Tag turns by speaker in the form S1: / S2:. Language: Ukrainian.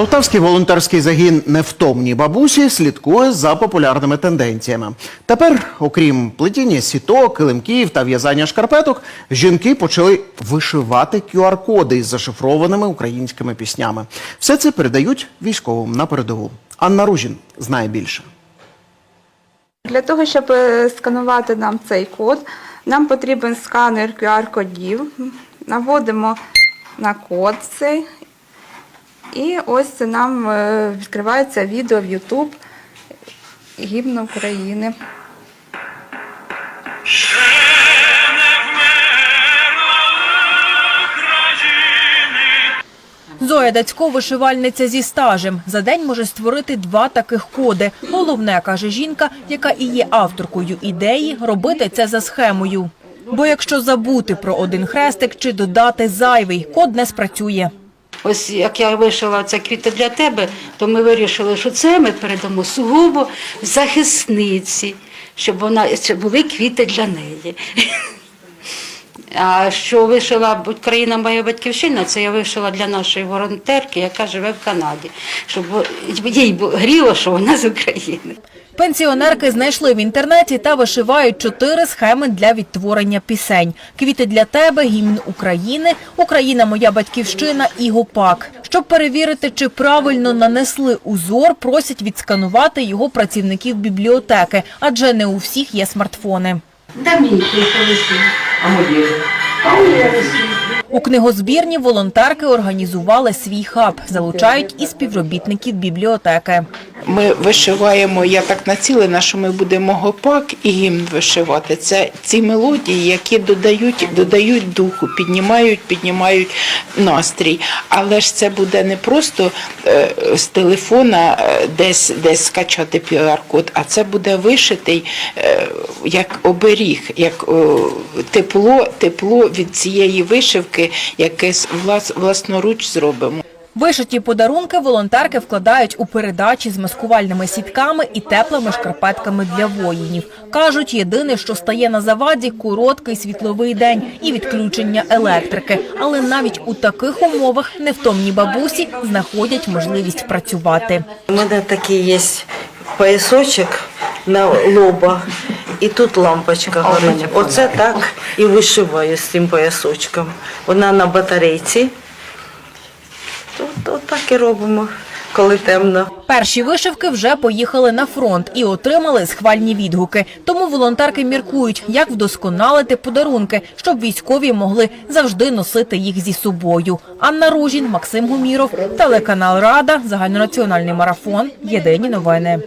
S1: Полтавський волонтерський загін Невтомні бабусі слідкує за популярними тенденціями. Тепер, окрім плетіння сіток, килимків та в'язання шкарпеток, жінки почали вишивати QR-коди із зашифрованими українськими піснями. Все це передають військовим на передову. Анна Ружін знає більше.
S2: Для того, щоб е, сканувати нам цей код, нам потрібен сканер QR-кодів. Наводимо на код цей. І ось нам е, відкривається відео в YouTube гімн України.
S3: Зоя Дацько – вишивальниця зі стажем. За день може створити два таких коди. Головне, каже жінка, яка і є авторкою ідеї, робити це за схемою. Бо якщо забути про один хрестик чи додати зайвий, код не спрацює.
S4: Ось як я вишила ця квіти для тебе, то ми вирішили, що це ми передамо сугубо захисниці, щоб вона щоб були квіти для неї. А що вишила Україна моя батьківщина, це я вишила для нашої волонтерки, яка живе в Канаді, щоб їй гріло, що вона з України.
S3: Пенсіонерки знайшли в інтернеті та вишивають чотири схеми для відтворення пісень. Квіти для тебе, гімн України, Україна моя батьківщина і гопак. Щоб перевірити, чи правильно нанесли узор, просять відсканувати його працівників бібліотеки, адже не у всіх є смартфони. У книгозбірні волонтерки організували свій хаб, залучають і співробітників бібліотеки.
S5: Ми вишиваємо, я так націлена, що ми будемо гопак і гімн вишивати. Це ці мелодії, які додають, додають духу, піднімають, піднімають настрій. Але ж це буде не просто е, з телефона е, десь, десь скачати QR-код, а це буде вишитий е, як оберіг, як тепло, тепло від цієї вишивки, яке влас, власноруч зробимо.
S3: Вишиті подарунки волонтерки вкладають у передачі з маскувальними сітками і теплими шкарпетками для воїнів. Кажуть, єдине, що стає на заваді – короткий світловий день і відключення електрики. Але навіть у таких умовах невтомні бабусі знаходять можливість працювати.
S6: У мене такий є поясочок на лоба, і тут лампочка горить. Оце так і вишиваю з цим поясочком. Вона на батарейці. От так і робимо, коли темно.
S3: Перші вишивки вже поїхали на фронт і отримали схвальні відгуки. Тому волонтерки міркують, як вдосконалити подарунки, щоб військові могли завжди носити їх зі собою. Анна Ружін, Максим Гуміров, телеканал Рада, загальнонаціональний марафон. Єдині новини.